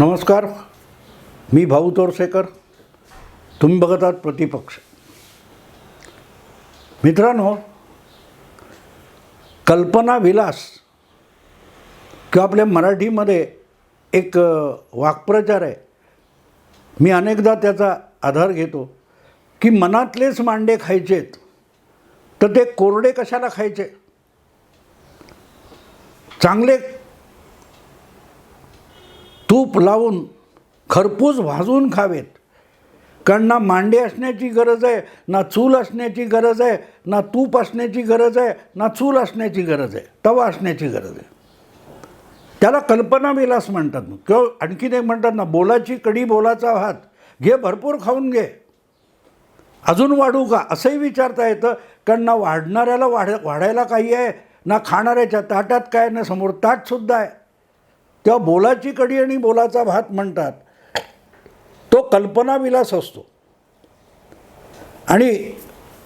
नमस्कार. मी भाऊ तोरसेकर. तुम्ही बघत आहात प्रतिपक्ष. मित्रांनो कल्पना विलास किंवा आपल्या मराठीमध्ये एक वाक्प्रचार आहे. मी अनेकदा त्याचा आधार घेतो की मनातलेच मांडे खायचेत तर ते कोरडे कशाला खायचे? चांगले तूप लावून खरपूस भाजून खावेत. कारण ना मांडे असण्याची गरज आहे ना चूल असण्याची गरज आहे ना तूप असण्याची गरज आहे ना चूल असण्याची गरज आहे तवा असण्याची गरज आहे. त्याला कल्पना विलास म्हणतात. मग किंवा आणखीन एक म्हणतात ना बोलाची कडी बोलाचा भात. घे भरपूर खाऊन घे. अजून वाढू का? असंही विचारता येतं. कारण ना वाढणाऱ्याला वाढ वाढायला काही आहे ना खाणाऱ्याच्या ताटात काय ना समोर ताटसुद्धा आहे. किंवा बोलाची कडी आणि बोलाचा भात म्हणतात तो कल्पनाविलास असतो. आणि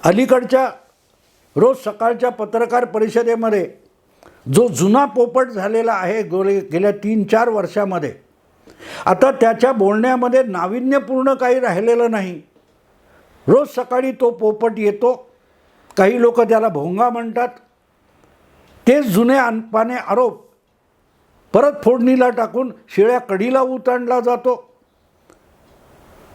अलीकडच्या रोज सकाळच्या पत्रकार परिषदेमध्ये जो जुना पोपट झालेला आहे गोले गेल्या तीन चार वर्षामध्ये आता त्याच्या बोलण्यामध्ये नाविन्यपूर्ण काही राहिलेलं नाही. रोज सकाळी तो पोपट येतो काही लोक त्याला भोंगा म्हणतात. तेच जुने अनपाने आरोप परत फोडणीला टाकून शिळ्या कडीला उतांडला जातो.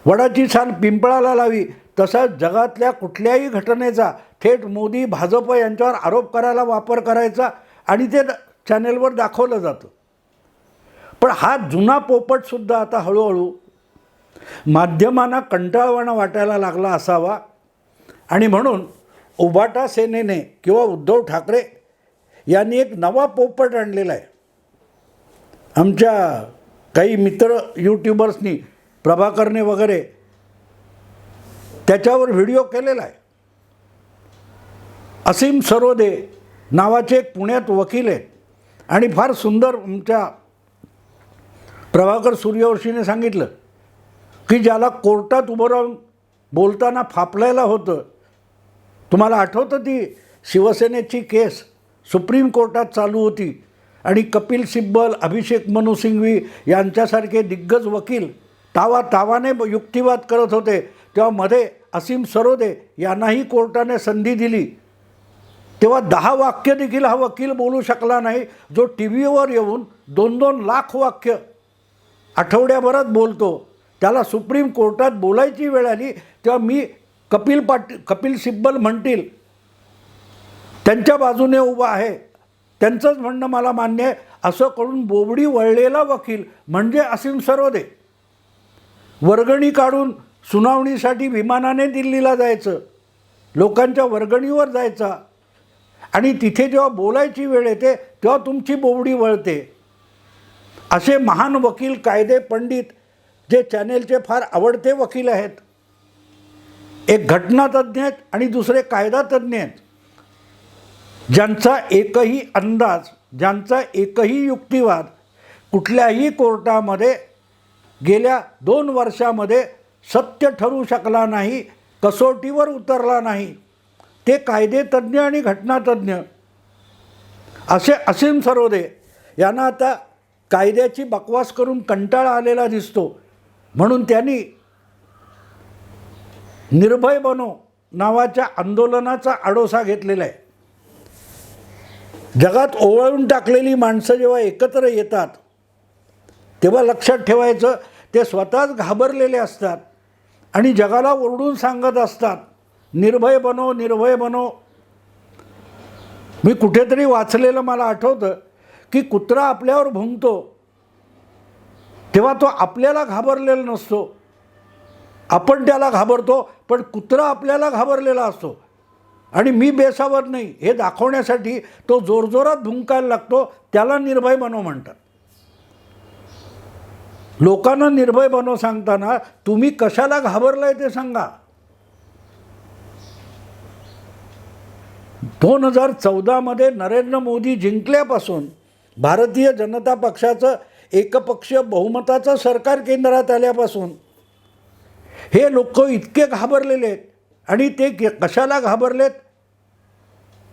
वडाची छान पिंपळाला लावी तसाच जगातल्या कुठल्याही घटनेचा थेट मोदी भाजप यांच्यावर आरोप करायला वापर करायचा आणि ते द- चॅनेलवर दाखवलं जातं. पण हा जुना पोपटसुद्धा आता हळूहळू माध्यमांना कंटाळवाणा वाटायला लागला असावा. आणि म्हणून उबाटा सेनेने किंवा उद्धव ठाकरे यांनी एक नवा पोपट आणलेला आहे. आमच्या काही मित्र यूट्यूबर्सनी प्रभाकरने वगैरे त्याच्यावर व्हिडिओ केलेला आहे. असीम सरोदे नावाचे एक पुण्यात वकील आहेत. आणि फार सुंदर आमच्या प्रभाकर सूर्यवंशीने सांगितलं की ज्याला कोर्टात उभं राहून बोलताना फापलायला होतं. तुम्हाला आठवतं ती शिवसेनेची केस सुप्रीम कोर्टात चालू होती. आणि कपिल सिब्बल अभिषेक मनू सिंघवी यांच्यासारखे दिग्गज वकील तावा तावाने युक्तिवाद करत होते. तेव्हा मध्ये असीम सरोदे यांनाही कोर्टाने संधी दिली. तेव्हा दहा वाक्य देखील हा वकील बोलू शकला नाही. जो टी व्हीवर येऊन दोन दोन लाख वाक्य आठवड्याभरात बोलतो. त्याला सुप्रीम कोर्टात बोलायची वेळ आली. तेव्हा मी कपिल पाटील कपिल सिब्बल म्हणतील त्यांच्या बाजूने उभा आहे. त्यांचंच म्हणणं मला मान्य आहे. असं करून बोबडी वळलेला वकील म्हणजे असीम सरोदे. वर्गणी काढून सुनावणीसाठी विमानाने दिल्लीला जायचं. लोकांच्या वर्गणीवर जायचा. आणि तिथे जेव्हा बोलायची वेळ येते तेव्हा तुमची बोबडी वळते. असे महान वकील कायदे पंडित जे चॅनेलचे फार आवडते वकील आहेत. एक घटनातज्ञ आहेत आणि दुसरे कायदा तज्ज्ञ आहेत. ज्यांचा एकही अंदाज ज्यांचा एकही युक्तिवाद कुठल्याही कोर्टामध्ये गेल्या दोन वर्षामध्ये सत्य ठरू शकला नाही कसोटीवर उतरला नाही ते कायदेतज्ञ आणि घटनातज्ञ असे असीम सरोदे यांना आता कायद्याची बकवास करून कंटाळा आलेला दिसतो. म्हणून त्यांनी निर्भय बनो नावाच्या आंदोलनाचा आडोसा घेतलेला आहे. जगात ओवाळून टाकलेली माणसं जेव्हा एकत्र येतात तेव्हा लक्षात ठेवायचं ते स्वतःच घाबरलेले असतात आणि जगाला ओरडून सांगत असतात निर्भय बनो निर्भय बनो. मी कुठेतरी वाचलेलं मला आठवतं की कुत्रा आपल्यावर भुंकतो तेव्हा तो आपल्याला घाबरलेला नसतो. आपण त्याला घाबरतो पण कुत्रा आपल्याला घाबरलेला असतो. आणि मी बेसावर नाही. हे दाखवण्यासाठी तो जोरजोरात भुंकायला लागतो त्याला निर्भय बनो म्हणतात. लोकांना निर्भय बनो सांगताना तुम्ही कशाला घाबरलाय ते सांगा. दोन हजार चौदामध्ये नरेंद्र मोदी जिंकल्यापासून भारतीय जनता पक्षाचं एकपक्षीय बहुमताचं सरकार केंद्रात आल्यापासून हे लोक इतके घाबरलेले आहेत. आणि ते के- कशाला घाबरलेत?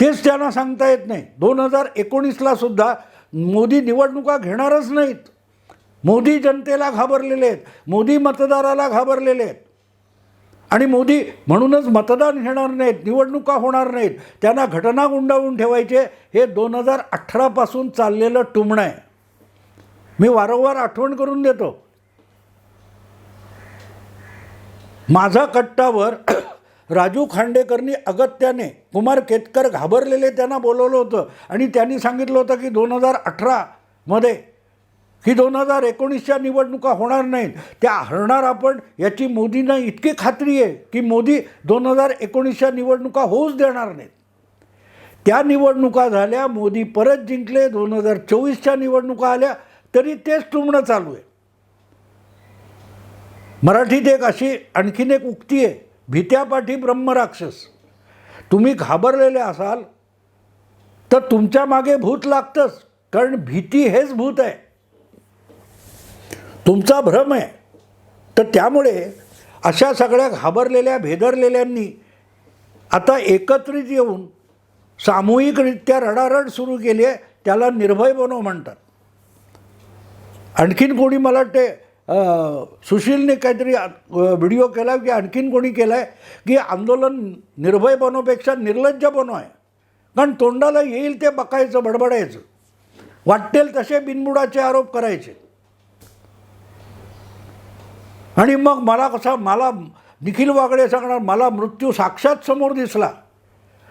तेच त्यांना सांगता येत नाही. दोन हजार एकोणीसला सुद्धा मोदी निवडणुका घेणारच नाहीत. मोदी जनतेला घाबरलेले आहेत. मोदी मतदाराला घाबरलेले आहेत. आणि मोदी म्हणूनच मतदान घेणार नाहीत निवडणुका होणार नाहीत. त्यांना घटना गुंडाळून ठेवायचे हे दोन हजार अठरापासून चाललेलं टुमणं आहे. मी वारंवार आठवण करून देतो. माझा कट्टावर राजू खांडेकरनी अगत्याने कुमार केतकर घाबरलेले त्यांना बोलवलं होतं. आणि त्यांनी सांगितलं होतं की दोन हजार अठरामध्ये की दोन हजार एकोणीसच्या निवडणुका होणार नाहीत. त्या हरणार आपण याची मोदींना इतकी खात्री आहे की मोदी दोन हजार एकोणीसच्या निवडणुका होऊच देणार नाहीत. त्या निवडणुका झाल्या मोदी परत जिंकले दोन हजार चोवीसच्या निवडणुका आल्या तरी तेच तुमणं चालू आहे. मराठीत एक अशी आणखीन एक उक्ती आहे भीत्यापाठी ब्रह्मराक्षस. तुम्ही घाबरलेले असाल तर तुमच्या मागे भूत लागतंच कारण भीती हेच भूत आहे. तुमचा भ्रम आहे. तर त्यामुळे अशा सगळ्या घाबरलेल्या भेदरलेल्यांनी आता एकत्रित येऊन सामूहिकरित्या रडारड सुरू केली आहे त्याला निर्भय बनव म्हणतात. आणखीन कोणी मला वाटते सुशीलने काहीतरी व्हिडिओ केला की आणखीन कोणी केला आहे की आंदोलन निर्भय बनवपेक्षा निर्लज्ज बनव आहे कारण तोंडाला येईल ते बकायचं बडबडायचं. वाटेल तसे बिनबुडाचे आरोप करायचे. आणि मग मला कसा मला निखिल वागडे सांगणार मला मृत्यू साक्षात समोर दिसला.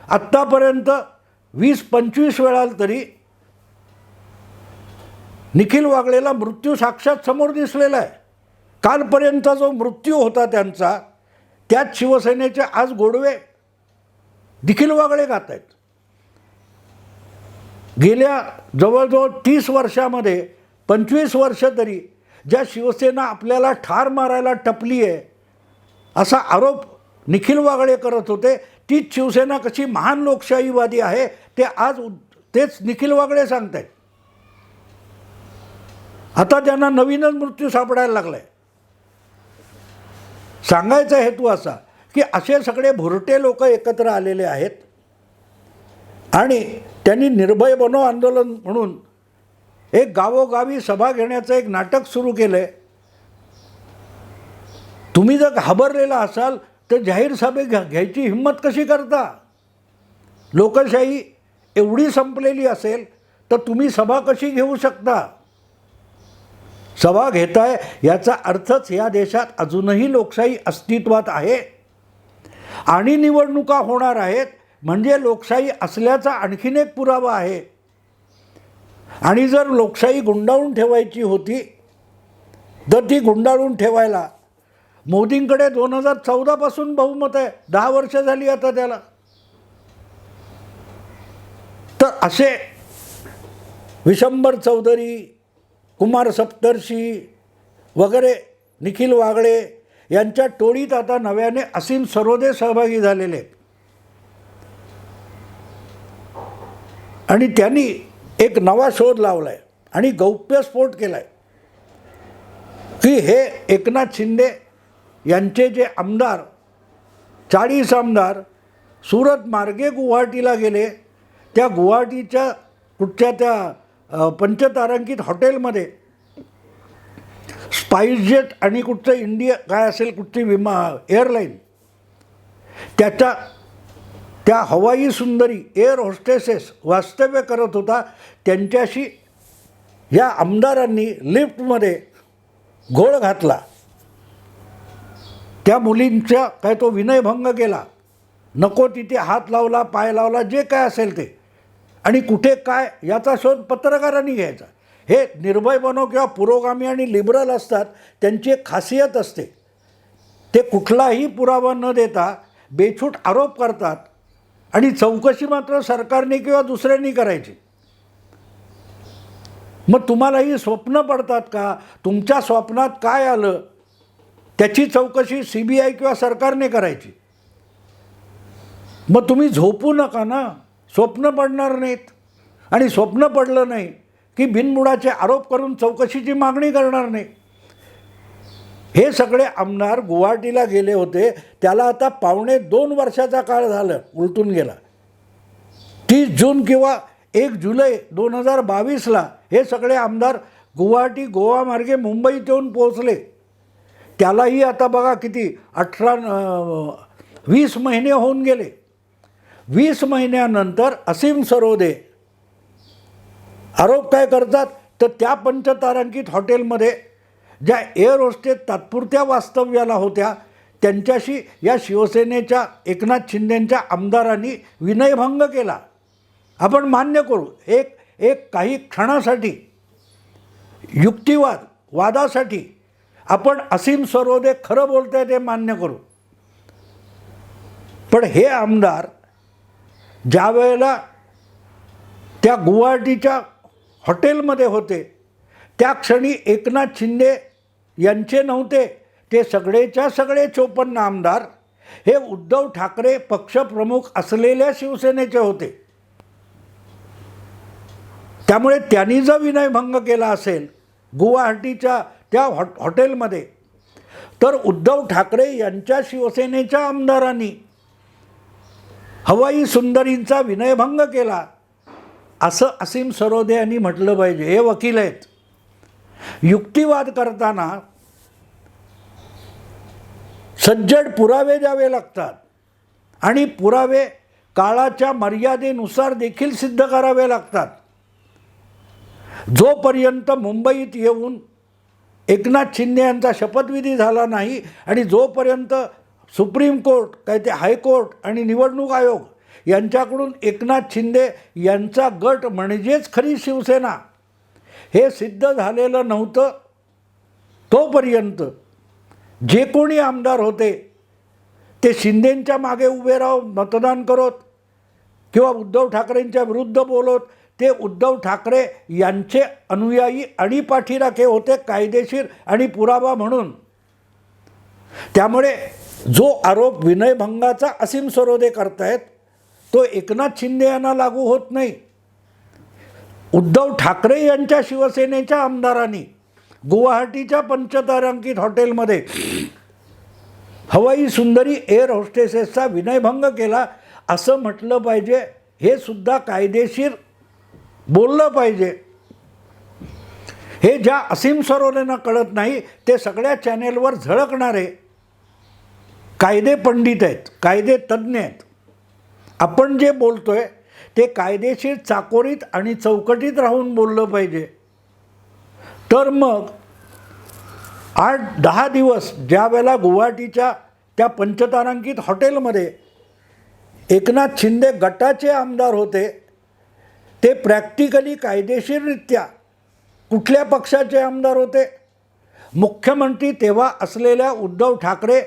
आत्तापर्यंत वीस पंचवीस वेळा तरी निखिल वागळेला मृत्यू साक्षात समोर दिसलेला आहे. कालपर्यंत जो मृत्यू होता त्यांचा त्यात शिवसेनेचे आज गोडवे निखिल वागळे गात आहेत. गेल्या जवळजवळ तीस वर्षामध्ये पंचवीस वर्ष तरी ज्या शिवसेना आपल्याला ठार मारायला टपली आहे असा आरोप निखिल वागळे करत होते तीच शिवसेना कशी महान लोकशाहीवादी आहे ते आज उद- तेच निखिल वागळे सांगत आहेत आता त्यांना नवीनच मृत्यू सापडायला लागलाय. सांगायचा हेतू असा की असे सगळे भुरटे लोक एकत्र आलेले आहेत आणि त्यांनी निर्भय बनो आंदोलन म्हणून एक गावोगावी सभा घेण्याचं एक नाटक सुरू केलं आहे तुम्ही जर घाबरलेला असाल तर जाहीर सभे घ्या घ्यायची हिंमत कशी करता? लोकशाही एवढी संपलेली असेल तर तुम्ही सभा कशी घेऊ शकता? सभा घेत आहे याचा अर्थच या देशात अजूनही लोकशाही अस्तित्वात आहे. आणि निवडणुका होणार आहेत म्हणजे लोकशाही असल्याचा आणखीन एक पुरावा आहे. आणि जर लोकशाही गुंडाळून ठेवायची होती तर ती गुंडाळून ठेवायला मोदींकडे दोन हजार चौदापासून बहुमत आहे. दहा वर्ष झाली आता त्याला. तर असे विशंबर चौधरी कुमार सप्तर्षी वगैरे निखिल वागळे यांच्या टोळीत आता नव्याने असीम सरोदे सहभागी झालेले आहेत. आणि त्यांनी एक नवा शोध लावला आहे आणि गौप्यस्फोट केला आहे की हे एकनाथ शिंदे यांचे जे आमदार चाळीस आमदार सुरत मार्गे गुवाहाटीला गेले त्या गुवाहाटीच्या कुठच्या त्या पंचतारांकित हॉटेलमध्ये स्पाईसजेट आणि कुठचं इंडिया काय असेल कुठची विमा एअरलाईन त्याच्या त्या हवाई सुंदरी एअर होस्टेसेस वास्तव्य करत होता त्यांच्याशी या आमदारांनी लिफ्टमध्ये घोळ घातला. त्या मुलींचा काय तो विनयभंग केला. नको तिथे हात लावला पाय लावला जे काय असेल ते. आणि कुठे काय याचा शोध पत्रकारांनी घ्यायचा. हे निर्भय बनो किंवा पुरोगामी आणि लिबरल असतात त्यांची एक खासियत असते. ते कुठलाही पुरावा न देता बेछूट आरोप करतात आणि चौकशी मात्र सरकारने किंवा दुसऱ्यांनी करायची. मग तुम्हालाही स्वप्न पडतात का? तुमच्या स्वप्नात काय आलं? त्याची चौकशी सी बी आय किंवा सरकारने करायची. मग तुम्ही झोपू नका ना. स्वप्न पडणार नाहीत. आणि स्वप्न पडलं नाही की बिनबुडाचे आरोप करून चौकशीची मागणी करणार नाही. हे सगळे आमदार गुवाहाटीला गेले होते. त्याला आता पावणे दोन वर्षाचा काळ झालं उलटून गेला. तीस जून किंवा एक जुलै दोन हजार बावीसला हे सगळे आमदार गुवाहाटी गोवा मार्गे मुंबईत येऊन पोहोचले. त्यालाही आता बघा किती अठरा वीस महिने होऊन गेले. वीस महिन्यानंतर असीम सरोदे. आरोप काय करतात? तर त्या पंचतारांकित हॉटेलमध्ये ज्या एअर होस्टेस तात्पुरत्या वास्तव्याला होत्या त्यांच्याशी या शिवसेनेच्या एकनाथ शिंदेंच्या आमदारांनी विनयभंग केला. आपण मान्य करू एक एक काही क्षणासाठी युक्तिवाद वादासाठी आपण असीम सरोदे खरं बोलतंय ते मान्य करू. पण हे आमदार ज्या वेळेला त्या गुवाहाटीच्या हॉटेलमध्ये होते त्या क्षणी एकनाथ शिंदे यांचे नव्हते ते सगळेच्या सगळे चोपन्न आमदार हे उद्धव ठाकरे पक्षप्रमुख असलेल्या शिवसेनेचे होते. त्यामुळे त्यांनी जर विनयभंग केला असेल गुवाहाटीच्या त्या हॉ हॉटेलमध्ये तर उद्धव ठाकरे यांच्या शिवसेनेच्या आमदारांनी हवाई सुंदरींचा विनयभंग केला. असं असीम सरोदे यांनी म्हटलं पाहिजे. हे वकील आहेत. युक्तिवाद करताना सज्जड पुरावे द्यावे लागतात. आणि पुरावे काळाच्या मर्यादेनुसार देखील सिद्ध करावे लागतात. जोपर्यंत मुंबईत येऊन एकनाथ शिंदे यांचा शपथविधी झाला नाही आणि जोपर्यंत सुप्रीम कोर्ट काय ते हायकोर्ट आणि निवडणूक आयोग यांच्याकडून एकनाथ शिंदे यांचा गट म्हणजेच खरी शिवसेना. हे सिद्ध झालेलं नव्हतं तोपर्यंत. जे कोणी आमदार होते ते शिंदेंच्या मागे उभे राहून मतदान करत किंवा उद्धव ठाकरेंच्या विरुद्ध बोलत ते उद्धव ठाकरे यांचे अनुयायी आणि पाठीराखे होते कायदेशीर आणि पुरावा म्हणून. त्यामुळे जो आरोप विनयभंगाचा असीम सरोदे करतायत तो एकनाथ शिंदे यांना लागू होत नाही. उद्धव ठाकरे यांच्या शिवसेनेच्या आमदारांनी गुवाहाटीच्या पंचतारांकित हॉटेलमध्ये हवाई सुंदरी एअर होस्टेसेसचा विनयभंग केला असं म्हटलं पाहिजे. हे सुद्धा कायदेशीर बोललं पाहिजे. हे ज्या असीम सरोदेनं कळत नाही ते सगळ्या चॅनेलवर झळकणारे कायदे पंडित आहेत कायदे तज्ज्ञ आहेत. आपण जे बोलतो आहे ते कायदेशीर चाकोरीत आणि चौकटीत राहून बोललं पाहिजे. तर मग आठ दहा दिवस ज्या वेळेला गुवाहाटीच्या त्या पंचतारांकित हॉटेलमध्ये एकनाथ शिंदे गटाचे आमदार होते ते प्रॅक्टिकली कायदेशीररित्या कुठल्या पक्षाचे आमदार होते? मुख्यमंत्री तेव्हा असलेल्या उद्धव ठाकरे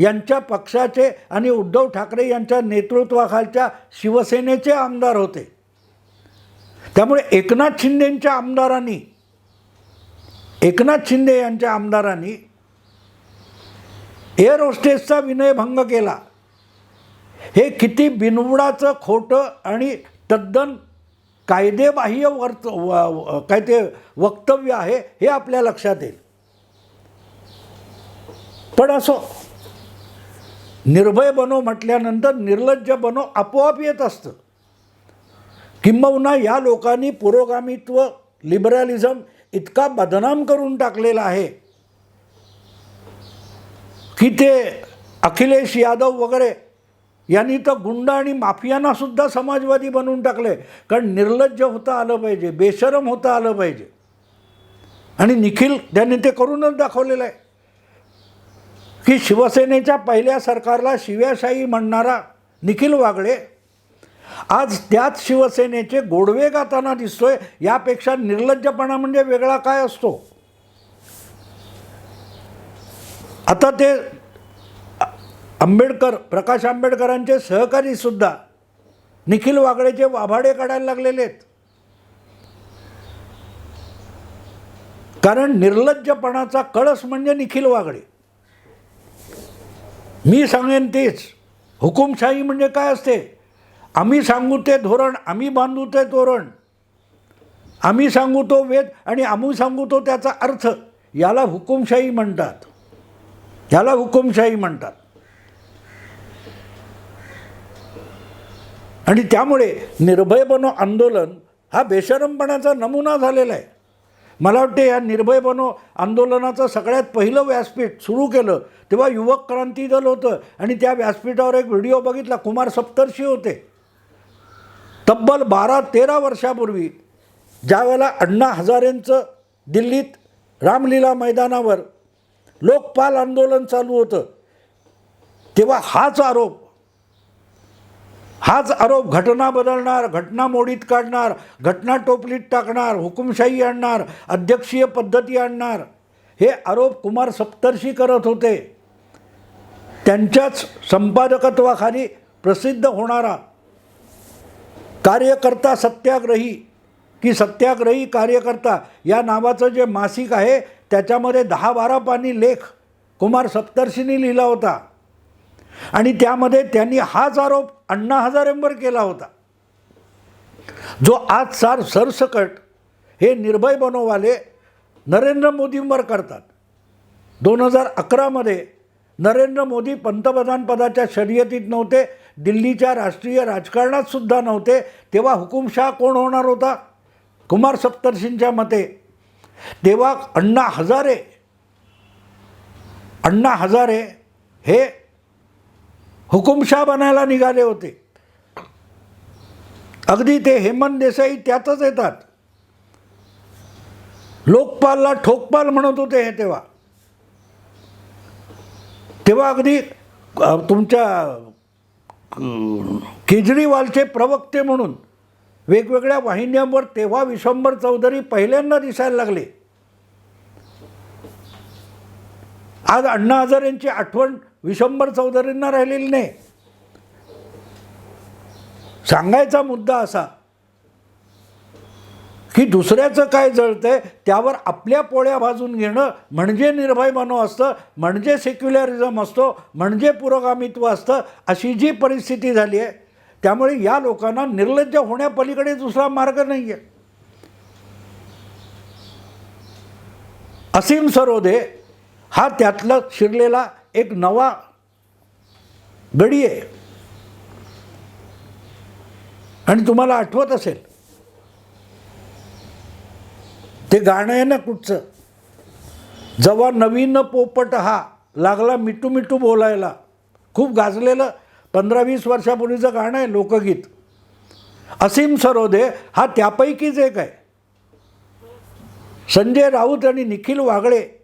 यांच्या पक्षाचे आणि उद्धव ठाकरे यांच्या नेतृत्वाखालच्या शिवसेनेचे आमदार होते. त्यामुळे एकनाथ शिंदेंच्या आमदारांनी एकनाथ शिंदे यांच्या आमदारांनी एअर होस्टेसचा विनयभंग केला. हे किती बिनबुडाचं खोटं आणि तद्दन कायदेबाह्य वर्त व- काय ते वक्तव्य आहे हे आपल्या लक्षात येईल. पण असो निर्भय बनो म्हटल्यानंतर निर्लज्ज बनो आपोआप येत असतं. किंबहुना या लोकांनी पुरोगामित्व लिबरॅलिझम इतका बदनाम करून टाकलेला आहे. की ते अखिलेश यादव वगैरे यांनी तर गुंड आणि माफियांनासुद्धा समाजवादी बनवून टाकले कारण निर्लज्ज होता आलं पाहिजे बेशरम होता आलं पाहिजे. आणि निखिल त्यांनी ते करूनच दाखवलेलं आहे. की शिवसेनेच्या पहिल्या सरकारला शिव्याशाही म्हणणारा निखिल वागळे आज त्याच शिवसेनेचे गोडवे गाताना दिसतोय यापेक्षा निर्लज्जपणा म्हणजे वेगळा काय असतो? आता ते आंबेडकर प्रकाश आंबेडकरांचे सहकारी सुद्धा निखिल वागळेचे वाभाडे काढायला लागलेले आहेत. कारण निर्लज्जपणाचा कळस म्हणजे निखिल वागळे. मी सांगेन तेच. हुकुमशाही म्हणजे काय असते? आम्ही सांगू ते धोरण आम्ही बांधू ते तोरण आम्ही सांगू तो वेद आणि आम्ही सांगू तो त्याचा अर्थ. याला हुकुमशाही म्हणतात. याला हुकुमशाही म्हणतात. आणि त्यामुळे निर्भय बनो आंदोलन हा बेशरमपणाचा नमुना झालेला आहे. मला वाटते या निर्भय बनो आंदोलनाचं सगळ्यात पहिलं व्यासपीठ सुरू केलं तेव्हा युवक क्रांती दल होतं आणि त्या व्यासपीठावर एक व्हिडिओ बघितला कुमार सप्तर्षी होते. तब्बल बारा तेरा वर्षापूर्वी ज्यावेळेला अण्णा हजारेंचं दिल्लीत रामलीला मैदानावर लोकपाल आंदोलन चालू होतं तेव्हा हाच आरोप हाच आरोप घटना बदलणार घटना मोडीत काढणार घटना टोपलीत टाकणार हुकुमशाही आणणार अध्यक्षीय पद्धती आणणार. हे आरोप कुमार सप्तर्षी करत होते. त्यांच्याच संपादकत्वाखाली प्रसिद्ध होणारा कार्यकर्ता सत्याग्रही की सत्याग्रही कार्यकर्ता या नावाचं जे मासिक आहे त्याच्यामध्ये दहा बारा पानी लेख कुमार सप्तर्षींनी लिहिला होता. आणि त्यामध्ये त्यांनी हाच आरोप अण्णा हजारेंवर केला होता. जो आज सार सरसकट हे निर्भय बनोवाले नरेंद्र मोदींवर करतात. दोन हजार अकरामध्ये नरेंद्र मोदी पंतप्रधानपदाच्या शर्यतीत नव्हते दिल्लीच्या राष्ट्रीय राजकारणात सुद्धा नव्हते तेव्हा हुकुमशाह कोण होणार होता? कुमार सप्तर्षींच्या मते. तेव्हा अण्णा हजारे अण्णा हजारे हे हुकुमशाह बनायला निघाले होते. अगदी ते हेमंत देसाई त्यातच येतात. लोकपालला ठोकपाल म्हणत होते हे तेव्हा. तेव्हा अगदी तुमच्या केजरीवालचे प्रवक्ते म्हणून वेगवेगळ्या वाहिन्यांवर तेव्हा विश्वंभर चौधरी पहिल्यांदा दिसायला लागले. आज अण्णा हजारेंची आठवण विशंभर चौधरींना राहिलेली नाही. सांगायचा मुद्दा असा की दुसऱ्याचं काय जळतंय त्यावर आपल्या पोळ्या भाजून घेणं म्हणजे निर्भय मनो असतं म्हणजे सेक्युलरिझम असतो म्हणजे पुरोगामित्व असतं अशी जी परिस्थिती झाली आहे त्यामुळे या लोकांना निर्लज्ज होण्यापलीकडे दुसरा मार्ग नाही आहे असीम सरोदे हा त्यातला शिरलेला एक नवा गडी आहे. आणि तुम्हाला आठवत असेल ते गाणं आहे ना कुठचं? जेव्हा नवीन पोपट हा लागला मिटू मिटू बोलायला. खूप गाजलेलं पंधरा वीस वर्षापूर्वीचं गाणं आहे लोकगीत. असीम सरोदे हा त्यापैकीच एक आहे. संजय राऊत आणि निखिल वागळे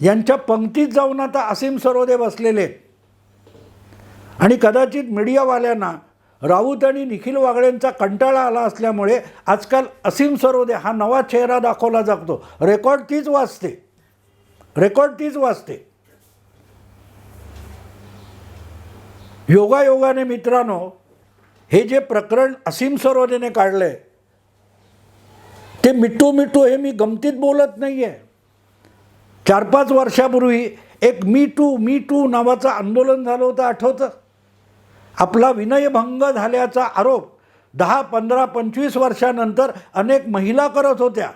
यांच्या पंक्तीत जाऊन आता असीम सरोदे बसलेले आहेत. आणि कदाचित मीडियावाल्यांना राऊत आणि निखिल वागळेंचा कंटाळा आला असल्यामुळे आजकाल असीम सरोदे हा नवा चेहरा दाखवला जातो. रेकॉर्ड तीच वाचते रेकॉर्ड तीच वाचते योगायोगाने मित्रांनो हे जे प्रकरण असीम सरोदेने काढलं आहे ते मिठू मिठू हे मी गमतीत बोलत नाही आहे चार पाच वर्षापूर्वी एक मी टू मी टू नावाचं आंदोलन झालं होतं आठवतं? आपला विनयभंग झाल्याचा आरोप दहा पंधरा पंचवीस वर्षानंतर अनेक महिला करत होत्या.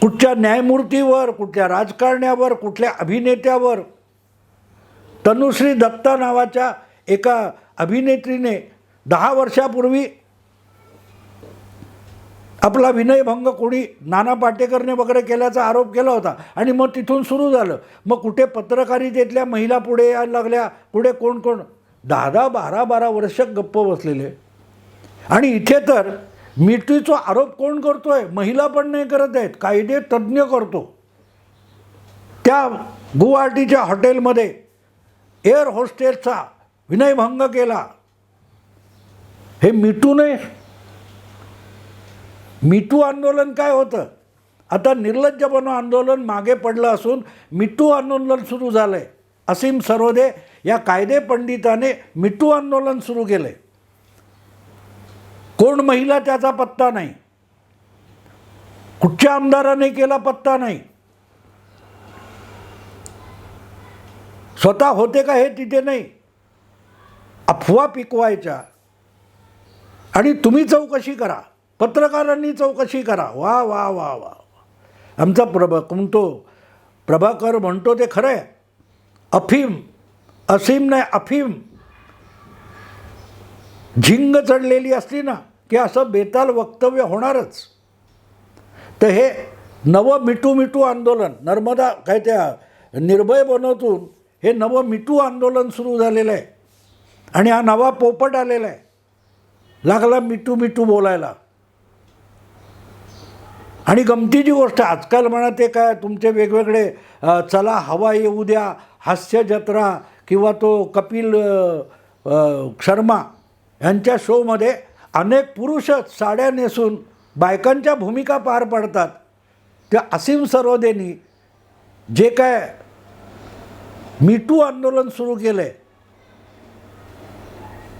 कुठच्या न्यायमूर्तीवर कुठल्या राजकारण्यावर कुठल्या अभिनेत्यावर? तनुश्री दत्ता नावाच्या एका अभिनेत्रीने दहा वर्षापूर्वी आपला विनयभंग कोणी नाना पाटेकरने वगैरे केल्याचा आरोप केला होता आणि मग तिथून सुरू झालं. मग कुठे पत्रकारितेतल्या महिला पुढे यायला लागल्या पुढे कोण कोण? दहा दहा बारा बारा वर्ष गप्प बसलेले. आणि इथे तर मिठूचा आरोप कोण करतोय? महिला पण नाही करत आहेत. कायदे तज्ज्ञ करतो. त्या गुवाहाटीच्या हॉटेलमध्ये एअर होस्टेसचा विनयभंग केला. हे मिठू मिटू आंदोलन काय होतं? आता निर्लज्जबनो आंदोलन मागे पडलं असून मिटू आंदोलन सुरू झालं आहे असीम सरोदे या कायदे पंडिताने मिटू आंदोलन सुरू केलं आहे कोण महिला त्याचा पत्ता नाही. कुठच्या आमदाराने केला पत्ता नाही. स्वतः होते का हे तिथे नाही. अफवा पिकवायच्या. आणि तुम्ही चौकशी करा. पत्रकारांनी चौकशी करा. वा वा वा वा आमचा प्रभा म्हणतो प्रभाकर म्हणतो ते खरं आहे अफीम. असीम नाही अफीम. झिंग चढलेली असली ना की असं बेताल वक्तव्य होणारच. तर हे नवं मिटू मिटू आंदोलन नर्मदा काय त्या निर्भय बनवतून हे नवं मिटू आंदोलन सुरू झालेलं आहे आणि हा नवा पोपट आलेला आहे लागला मिटू मिटू बोलायला. आणि गमतीची गोष्ट आजकाल म्हणा ते काय तुमचे वेगवेगळे चला हवा येऊ द्या हास्य जत्रा किंवा तो कपिल शर्मा यांच्या शोमध्ये अनेक पुरुष साड्या नेसून बायकांच्या भूमिका पार पाडतात. त्या असीम सरोदेनी जे काय मीटू आंदोलन सुरू केलं आहे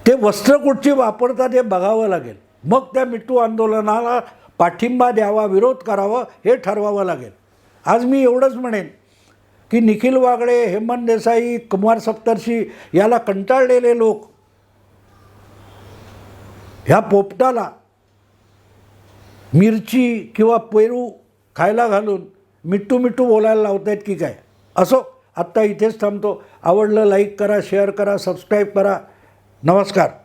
ते वस्त्रकुटची वापरतात हे बघावं लागेल. मग त्या मिटू आंदोलनाला पाठिंबा द्यावा विरोध करावा हे ठरवावं लागेल. आज मी एवढंच म्हणेन की निखिल वागळे हेमंत देसाई कुमार सप्तर्षी याला कंटाळलेले लोक ह्या पोपटाला मिरची किंवा पेरू खायला घालून मिट्टू मिट्टू बोलायला लावत आहेत की काय? असो आत्ता इथेच थांबतो. आवडलं लाईक करा शेअर करा सबस्क्राईब करा. नमस्कार.